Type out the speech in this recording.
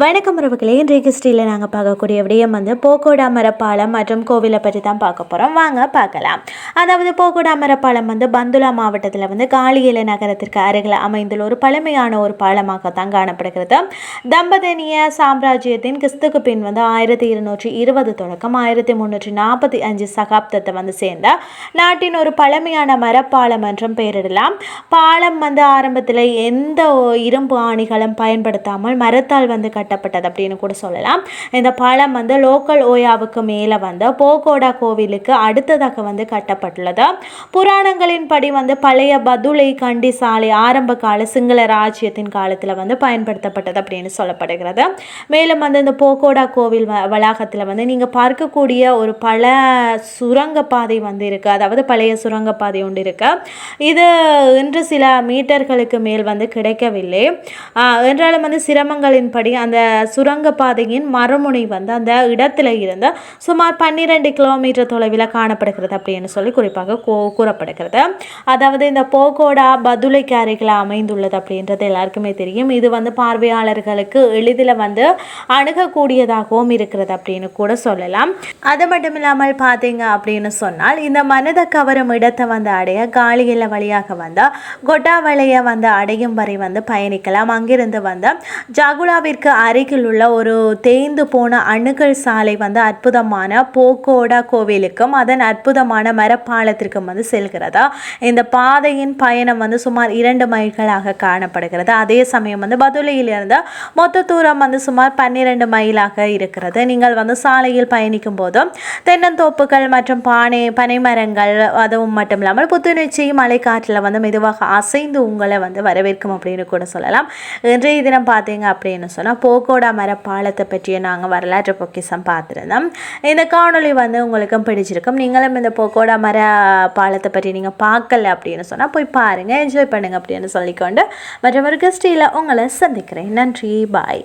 வணக்கம் உறவுகளே. இன்றைக்கு ஸ்ரீல நாங்கள் பார்க்கக்கூடிய விடயம் வந்து போக்கோடா மரப்பாலம் மற்றும் கோவிலை பற்றி தான் பார்க்க போகிறோம் வாங்க பார்க்கலாம். அதாவது போக்கோடா மரப்பாலம் வந்து பந்துலா மாவட்டத்தில் வந்து காளியில நகரத்திற்கு அருகில் அமைந்துள்ள ஒரு பழமையான ஒரு பாலமாக தான் காணப்படுகிறது. தம்பதனிய சாம்ராஜ்யத்தின் கிறிஸ்துக்கு பின் வந்து ஆயிரத்தி இருநூற்றி இருபது தொடக்கம் ஆயிரத்தி முந்நூற்றி நாற்பத்தி அஞ்சு சகாப்தத்தை வந்து சேர்ந்த நாட்டின் ஒரு பழமையான மரப்பாலம் என்றும் பெயரிடலாம். பாலம் வந்து ஆரம்பத்தில் எந்த இரும்பு ஆணிகளும் பயன்படுத்தாமல் மரத்தால் வந்து கட்டப்பட்டது அப்படின்னு கூட சொல்லலாம். இந்த பாலம் வந்து லோக்கல் ஓயாவுக்கு மேலே வந்து போகோடா கோவிலுக்கு அடுத்ததாக வந்து கட்டப்பட்டுள்ளது. புராணங்களின் படி வந்து பழைய பதுளை கண்டி சாலை ஆரம்ப கால சிங்கள ராஜ்யத்தின் காலத்தில் வந்து பயன்படுத்தப்பட்டது அப்படின்னு சொல்லப்படுகிறது. மேலும் வந்து இந்த போகோடா கோவில் வளாகத்தில் வந்து நீங்கள் பார்க்கக்கூடிய ஒரு பல சுரங்கப்பாதை வந்து இருக்குது அதாவது பழைய சுரங்கப்பாதை ஒன்று இருக்கு. இது இன்று சில மீட்டர்களுக்கு மேல் வந்து கிடைக்கவில்லை. என்றாலும் வந்து சிரமங்களின்படி அந்த சுரங்கப்பாதையின் மறுமுனை வந்து அந்த இடத்துல இருந்து சுமார் பன்னிரெண்டு கிலோமீட்டர் தொலைவில் காணப்படுகிறது அப்படின்னு சொல்லி குறிப்பாக கூறப்படுகிறது. அதாவது இந்த போகோடா பதுளைக்கு அருகில் அமைந்துள்ளது அப்படின்றது எல்லாருக்குமே தெரியும். இது வந்து பார்வையாளர்களுக்கு எளிதில் வந்து அணுகக்கூடியதாகவும் இருக்கிறது அப்படின்னு கூட சொல்லலாம். அது மட்டும் இல்லாமல் பார்த்தீங்க அப்படின்னு சொன்னால் இந்த மனதை கவரும் இடத்தை வந்து அடைய காலியில வழியாக வந்து கொட்டாவளையை வந்து அடையும் வரை வந்து பயணிக்கலாம். அங்கிருந்து வந்து ஜாகுலாவிற்கு அருகில் உள்ள ஒரு தேய்ந்து போன அணுகல் சாலை வந்து அற்புதமான போக்கோடா கோவிலுக்கும் அதன் அற்புதமான மரப்பாலத்திற்கும் வந்து செல்கிறதா? இந்த பாதையின் பயணம் வந்து சுமார் இரண்டு மைல்களாக காணப்படுகிறது. அதே சமயம் வந்து பதுளையிலிருந்து மொத்த தூரம் வந்து சுமார் பன்னிரண்டு மைலாக இருக்கிறது. நீங்கள் வந்து சாலையில் பயணிக்கும் போதும் தென்னந்தோப்புகள் மற்றும் பானை பனைமரங்கள் அதுவும் மட்டும் இல்லாமல் புத்துணர்ச்சி மழைக்காற்றில் வந்து மெதுவாக அசைந்து உங்களை வந்து வரவேற்கும் அப்படின்னு கூட சொல்லலாம். இன்றைய தினம் பார்த்தீங்க அப்படின்னு சொன்னால் போகோடா மர பாலத்தை பற்றிய நாங்கள் வரலாற்று பொக்கிசம் பார்த்துருந்தோம். இந்த காணொலி வந்து உங்களுக்கும் பிடிச்சிருக்கும். நீங்களும் இந்த போகோடா மர பாலத்தை பற்றி நீங்கள் பார்க்கல அப்படின்னு சொன்னால் போய் பாருங்கள் என்ஜாய் பண்ணுங்கள் அப்படின்னு சொல்லிக்கொண்டு மற்றவர்கள் ஸ்டீல உங்களை சந்திக்கிறேன். நன்றி பாய்